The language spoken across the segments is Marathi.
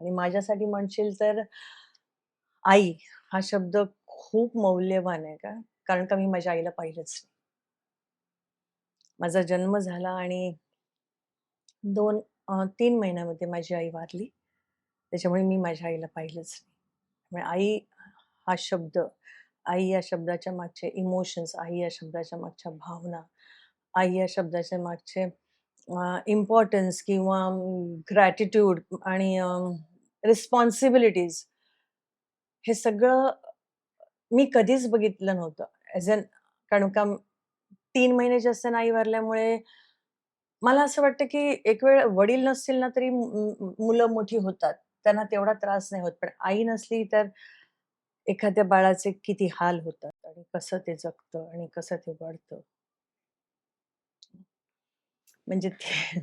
आणि माझ्यासाठी म्हणशील तर आई हा शब्द खूप मौल्यवान आहे का? कारण का मी माझ्या आईला पाहिलंच नाही. माझा जन्म झाला आणि दोन तीन महिन्यामध्ये माझी आई वारली. त्याच्यामुळे मी माझ्या आईला पाहिलंच नाही. त्यामुळे आई हा शब्द आई या शब्दाच्या मागचे इमोशन्स आई या शब्दाच्या मागच्या भावना आई या शब्दाच्या मागचे इम्पॉर्टन्स किंवा ग्रॅटिट्यूड आणि रिस्पॉन्सिबिलिटीज. हे सगळं मी कधीच बघितलं नव्हतं. ॲज अन कारण का तीन महिने जास्त नाही वारल्यामुळे मला असं वाटतं की एक वेळ वडील नसतील ना तरी मुलं मोठी होतात. त्यांना तेवढा त्रास नाही होत. पण आई नसली तर एखाद्या बाळाचे किती हाल होतात आणि कसं ते जगतं आणि कसं ते वाढतं. म्हणजे ते-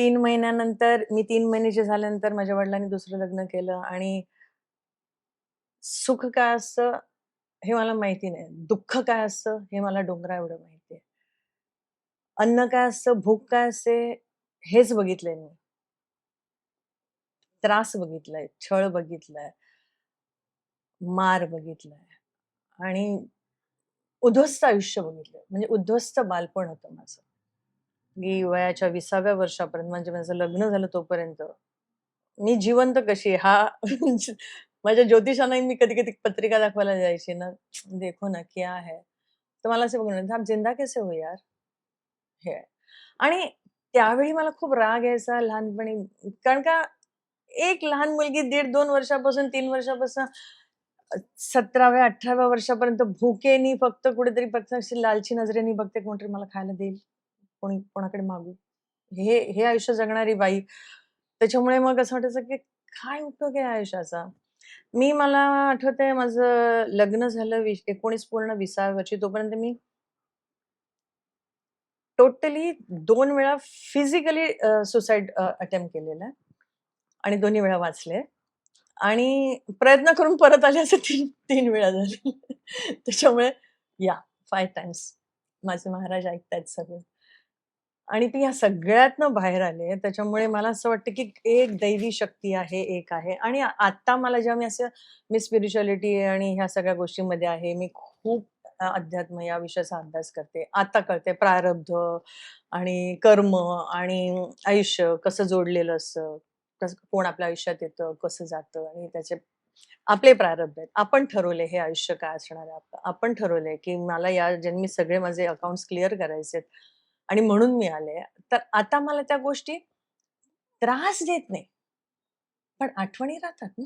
तीन महिन्यानंतर मी तीन महिन्याचे झाल्यानंतर माझ्या वडिलांनी दुसरं लग्न केलं आणि सुख काय असतं हे मला माहिती नाही. दुःख काय असतं हे मला डोंगरा एवढं माहिती आहे. अन्न काय असतं भूक काय असते हेच बघितलंय मी. त्रास बघितलाय छळ बघितलाय मार बघितलाय आणि उद्ध्वस्त आयुष्य बघितलंय. म्हणजे उद्ध्वस्त बालपण होतं माझं. की वयाच्या विसाव्या वर्षापर्यंत म्हणजे माझं लग्न झालं तोपर्यंत. मी जिवंत कशी हा म्हणजे माझ्या ज्योतिषांनाही मी कधी कधी पत्रिका दाखवायला जायची ना. देखो ना क्या है. तर मला असं बघणार आप जिंदा कसे हो यार? हे. आणि त्यावेळी मला खूप राग यायचा लहानपणी. कारण का एक लहान मुलगी दीड दोन वर्षापासून तीन वर्षापासून सतराव्या अठराव्या वर्षापर्यंत भुकेनी फक्त कुठेतरी प्रत्यक्ष लालची नजरेनी बघते कोणतरी मला खायला देईल. कोणी कोणाकडे मागू? हे हे आयुष्य जगणारी बाई. त्याच्यामुळे मग असं वाटायचं की काय उपयोग आहे आयुष्याचा? मी मला आठवतंय माझं लग्न झालं वीस एकोणीस पूर्ण विसाव्या वर्षी. तोपर्यंत मी टोटली दोन वेळा फिजिकली सुसाईड अटेम्प्ट केलेला आहे आणि दोन्ही वेळा वाचले. आणि प्रयत्न करून परत आले असं तीन तीन वेळा झाले. त्याच्यामुळे या फाय टाइम्स माझे महाराज ऐकतायत सगळे. आणि ती ह्या सगळ्यातनं बाहेर आले त्याच्यामुळे मला असं वाटतं की एक दैवी शक्ती आहे एक आहे. आणि आता मला जेव्हा मी असं मी स्पिरिच्युअलिटी आणि ह्या सगळ्या गोष्टींमध्ये आहे मी खूप अध्यात्म या विषयाचा अभ्यास करते. आता कळते प्रारब्ध आणि कर्म आणि आयुष्य कसं जोडलेलं असतं कसं कोण आपल्या आयुष्यात येतं कसं जातं आणि त्याचे आपले प्रारब्ध आहेत. आपण ठरवले हे आयुष्य काय असणार आहे आपण ठरवलंय की मला या जन्मी सगळे माझे अकाउंट्स क्लिअर करायचे आहेत आणि म्हणून मी आले. तर आता मला त्या गोष्टी त्रास देत नाही. पण आठवणी राहतात ना.